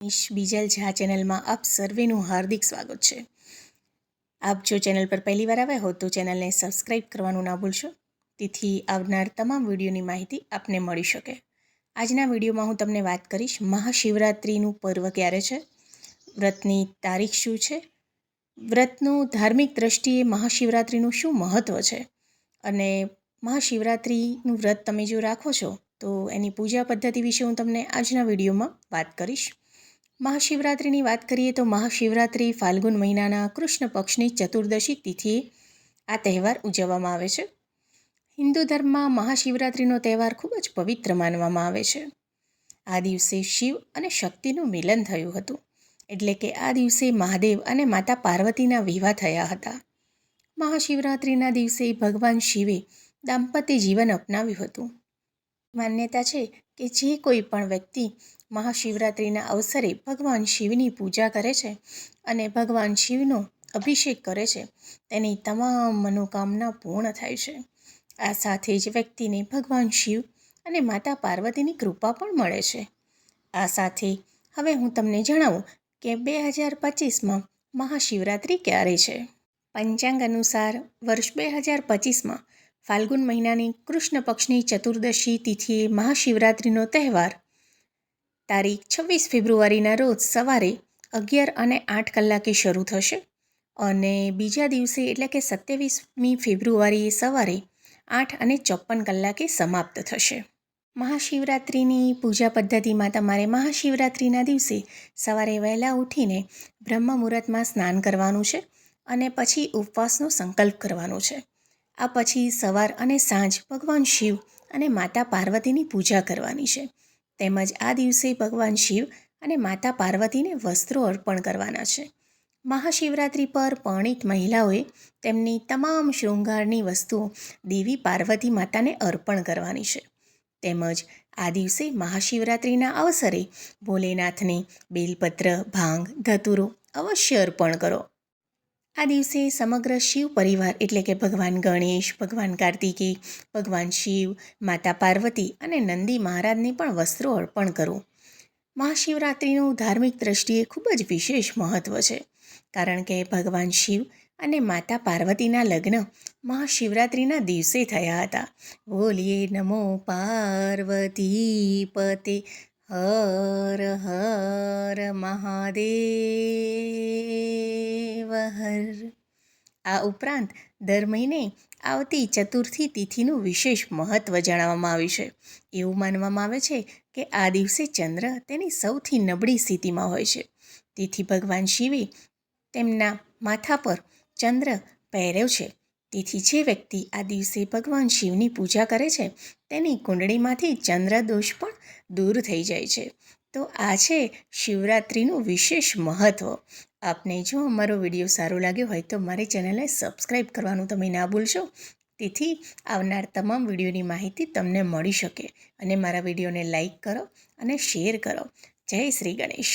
નિશ બીજલ ઝા ચેનલમાં આપ સર્વેનું હાર્દિક સ્વાગત છે. આપ જો ચેનલ પર પહેલી વાર આવ્યા હો તો ચેનલને સબસ્ક્રાઇબ કરવાનું ના ભૂલશો. તેથી આવનાર તમામ વિડીયોની માહિતી આપને મળી શકે. આજના વિડીયોમાં હું તમને વાત કરીશ મહાશિવરાત્રિનું પર્વ ક્યારે છે? વ્રતની તારીખ શું છે? વ્રતનું ધાર્મિક દ્રષ્ટિએ મહાશિવરાત્રિનું શું મહત્ત્વ છે? અને મહાશિવરાત્રિનું વ્રત તમે જો રાખો છો, તો એની પૂજા પદ્ધતિ વિશે હું તમને આજના વિડીયોમાં વાત કરીશ. મહાશિવરાત્રિની વાત કરીએ તો મહાશિવરાત્રિ ફાલ્ગુન મહિનાના કૃષ્ણ પક્ષની ચતુર્દશી તિથિએ આ તહેવાર ઉજવવામાં આવે છે. હિન્દુ ધર્મમાં મહાશિવરાત્રિનો તહેવાર ખૂબ જ પવિત્ર માનવામાં આવે છે. આ દિવસે શિવ અને શક્તિનું મિલન થયું હતું, એટલે કે આ દિવસે મહાદેવ અને માતા પાર્વતીના વિવાહ થયા હતા. મહાશિવરાત્રિના દિવસે ભગવાન શિવે દાંપત્ય જીવન અપનાવ્યું હતું. માન્યતા છે કે જે કોઈ પણ વ્યક્તિ મહાશિવરાત્રિના અવસરે ભગવાન શિવની પૂજા કરે છે અને ભગવાન શિવનો અભિષેક કરે છે. તેની તમામ મનોકામના પૂર્ણ થાય છે. આ સાથે જ વ્યક્તિને ભગવાન શિવ અને માતા પાર્વતીની કૃપા પણ મળે છે. આ સાથે હવે હું તમને જણાવું કે બે હજાર પચીસમાં મહાશિવરાત્રિ ક્યારે છે? પંચાંગ અનુસાર વર્ષ બે હજાર પચીસમાં ફાલ્ગુન મહિનાની કૃષ્ણ પક્ષની ચતુર્દશી તિથિએ મહાશિવરાત્રિનો તહેવાર તારીખ છવ્વીસ ફેબ્રુઆરીના રોજ સવારે અગિયાર અને આઠ કલાકે શરૂ થશે અને બીજા દિવસે એટલે કે સત્યાવીસમી ફેબ્રુઆરીએ સવારે આઠ અને ચોપન કલાકે સમાપ્ત થશે. મહાશિવરાત્રિની પૂજા પદ્ધતિમાં તમારે મહાશિવરાત્રિના દિવસે સવારે વહેલા ઉઠીને બ્રહ્મ મુહૂર્તમાં સ્નાન કરવાનું છે અને પછી ઉપવાસનો સંકલ્પ કરવાનો છે. આ પછી સવાર અને સાંજ ભગવાન શિવ અને માતા પાર્વતીની પૂજા કરવાની છે. તેમજ આ દિવસે ભગવાન શિવ અને માતા પાર્વતીને વસ્ત્રો અર્પણ કરવાના છે. મહાશિવરાત્રિ પર પરણિત મહિલાઓએ તેમની તમામ શૃંગારની વસ્તુઓ દેવી પાર્વતી માતાને અર્પણ કરવાની છે. તેમજ આ દિવસે મહાશિવરાત્રિના અવસરે ભોલેનાથને બેલપત્ર, ભાંગ, ધતુરો અવશ્ય અર્પણ કરો. આ દિવસે સમગ્ર શિવ પરિવાર એટલે કે ભગવાન ગણેશ, ભગવાન કાર્તિકી, ભગવાન શિવ, માતા પાર્વતી અને નંદી મહારાજને પણ વસ્ત્રો અર્પણ કરો. મહાશિવરાત્રિનું ધાર્મિક દ્રષ્ટિએ ખૂબ જ વિશેષ મહત્ત્વ છે. કારણ કે ભગવાન શિવ અને માતા પાર્વતીના લગ્ન મહાશિવરાત્રિના દિવસે થયા હતા. બોલીએ નમો પાર્વતી પતે, હર હર મહાદેવ. હર આ ઉપરાંત, દર મહિને આવતી ચતુર્થી તિથિનું વિશેષ મહત્ત્વ જણાવવામાં આવ્યું છે. એવું માનવામાં આવે છે કે આ દિવસે ચંદ્ર તેની સૌથી નબળી સ્થિતિમાં હોય છે. તેથી ભગવાન શિવે તેમના માથા પર ચંદ્ર પહેર્યો છે. તેથી જે વ્યક્તિ આ દિવસે ભગવાન શિવની પૂજા કરે છે, તેની કુંડળીમાંથી ચંદ્ર દોષ પણ દૂર થઈ જાય છે. તો આ છે શિવરાત્રિનું વિશેષ મહત્ત્વ આપને જો અમારો વીડિયો સારો લાગ્યો હોય તો મારી ચેનલને સબસ્ક્રાઈબ કરવાનું તમે ના ભૂલશો. તેથી આવનાર તમામ વિડીયોની માહિતી તમને મળી શકે. અને મારા વિડીયોને લાઈક કરો અને શેર કરો. જય શ્રી ગણેશ.